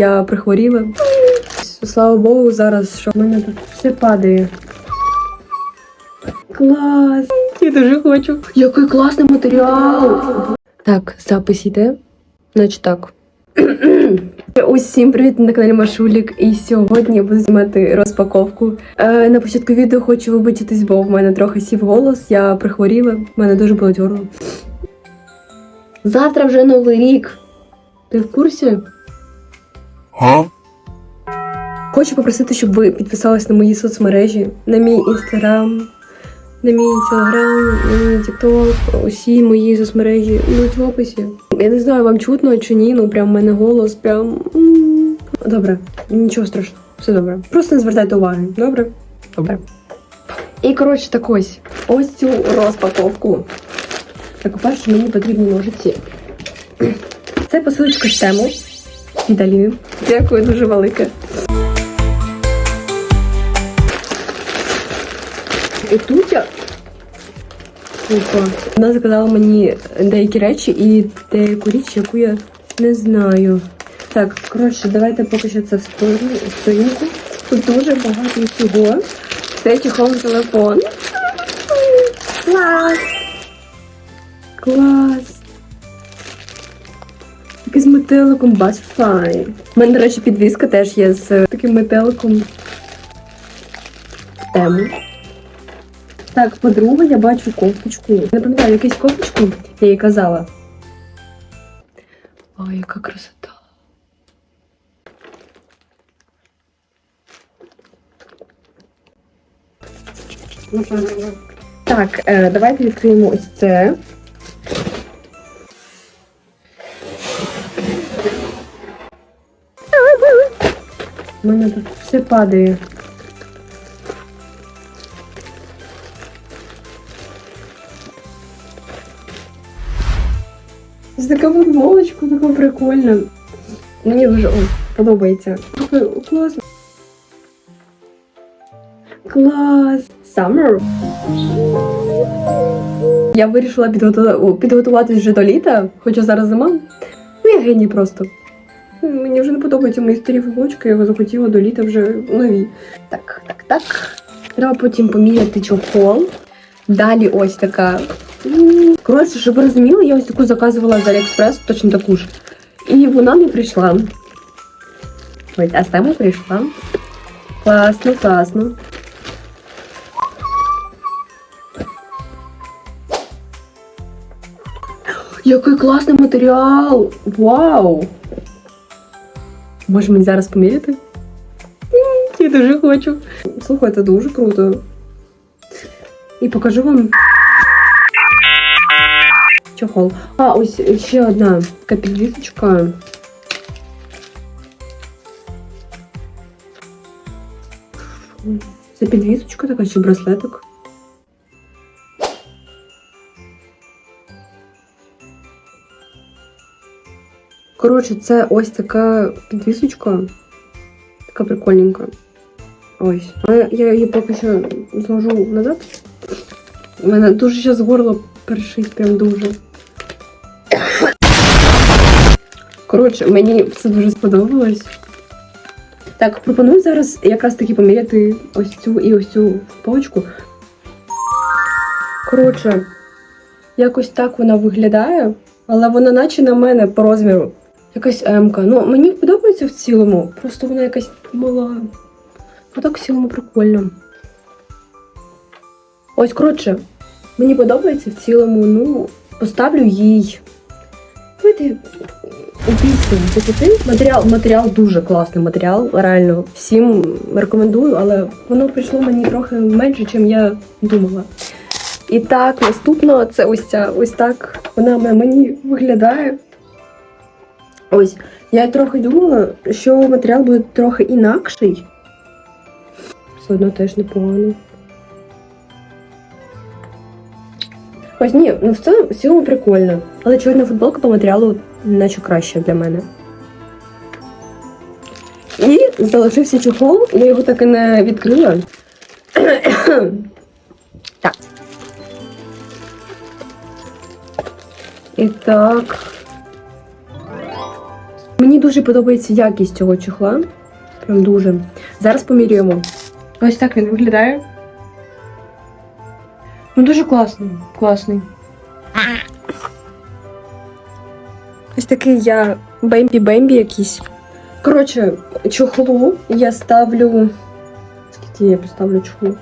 Я прихворіла. Слава Богу, зараз що в мене тут все падає. Клас! Я дуже хочу. Який класний матеріал! Так, запис йде. Значить так. Усім привіт на каналі Машулік. І сьогодні я буду знімати розпаковку. Е, на початку відео хочу вибачитись, бо в мене трохи сів голос. Я прихворіла, в мене дуже болить горло. Завтра вже новий рік. Ти в курсі? Huh? Хочу попросити, щоб ви підписались на мої соцмережі, на мій інстаграм, на мій телеграм, на мій тікток, усі мої соцмережі будуть в описі. Я не знаю, вам чутно чи ні, ну прям в мене голос, прям. Добре, нічого страшного, все добре. Просто не звертайте уваги, добре? Добре. І коротше, так ось ось цю розпаковку. Так, по-перше, мені потрібні ножиці. Це посилочка з тему від Аліни. Дякую дуже велике. І тут я. Опа. Вона заказала мені деякі речі і деяку річ, яку я не знаю. Так, коротше, давайте поки що це в сторінку. Тут дуже багато всього. Це чехол телефон. Клас! Клас! Такий з метеликом Butterfly. У мене, до речі, підвіска теж є з таким метеликом. Тему. Так, по-друге, я бачу кофточку. Не пам'ятаю, якусь кофточку, я їй казала. Ой, яка красота. Так, е, давайте відкриємо ось це. У мене тут все падає. Це така футболочка, така прикольна. Мені дуже о, подобається. Класно. Клас! Summer. Я вирішила підготу... підготуватись вже до літа, хоча зараз зима. Ну, я геній просто. Мені вже не подобаються мої старі футболочки, я його захотіла до літа вже нові. Так, так, так. Треба потім поміряти чохол. Далі ось така. Коротше, щоб ви розуміли, я ось таку заказувала з Аліекспрес, точно таку ж. І вона не прийшла. Ось, а теми прийшла. Класно, класно. Який класний матеріал! Вау! Може мені зараз поміряти? М, Я дуже хочу. Слухай, це дуже круто. І покажу вам чохол. А, ось ще одна така підвісочка. Це підвісочка така чи браслетик. Коротше, це ось така підвісочка. Така прикольненька. Ось. Але я її поки що зложу назад. У мене дуже зараз горло першить, прям дуже. Коротше, мені все дуже сподобалось. Так, пропоную зараз якраз таки поміряти ось цю і ось цю полочку. Коротше, якось так вона виглядає, але вона наче на мене по розміру. Якась М-ка. Ну, мені подобається в цілому, просто вона якась мала. А так в цілому прикольно. Ось, коротше, мені подобається в цілому, ну, поставлю їй. Давайте 8 10. Матеріал, матеріал дуже класний матеріал, реально. Всім рекомендую, але воно прийшло мені трохи менше, ніж я думала. І так, наступно це ось ця, ось так вона мені виглядає. Ось, я трохи думала, що матеріал буде трохи інакший. Все одно теж непогано. Ось ні, ну в цілому, в прикольно. Але чорна футболка по матеріалу наче краще для мене. І залишився чохол, я його так і не відкрила. так. І так. Мені дуже подобається якість цього чохла. Прям дуже. Зараз поміряємо. Ось так він виглядає. Ну, дуже класний. Класний. Ось такий я бембі-бембі якийсь. Коротше, чохлу я ставлю. Скільки я поставлю чохлу?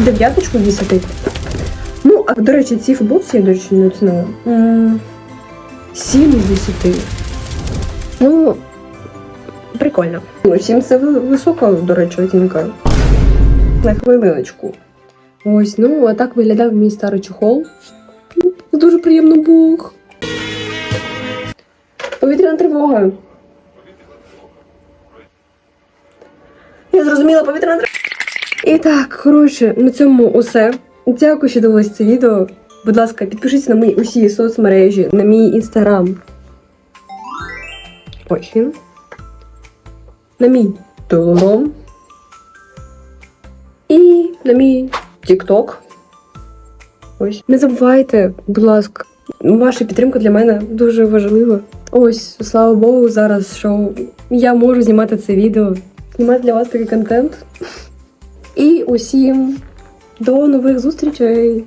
Дев'яточку з десяти. Ну, а до речі, ці футболці я, до речі, не оцінила. М, Сім з десяти. Ну, прикольно. Ну, сім це висока, до речі, оцінка. На хвилиночку. Ось, ну, а так виглядав мій старий чохол. Дуже приємно бух. Повітряна тривога. Я зрозуміла повітряна тривога. І так, коротше, на цьому усе. Дякую, що дивились це відео. Будь ласка, підпишіться на мої усі соцмережі, на мій інстаграм. Ось він. На мій телеграм. І на мій тікток. Ось. Не забувайте, будь ласка, ваша підтримка для мене дуже важлива. Ось, слава Богу, зараз що я можу знімати це відео, знімати для вас такий контент. І усім до нових зустрічей!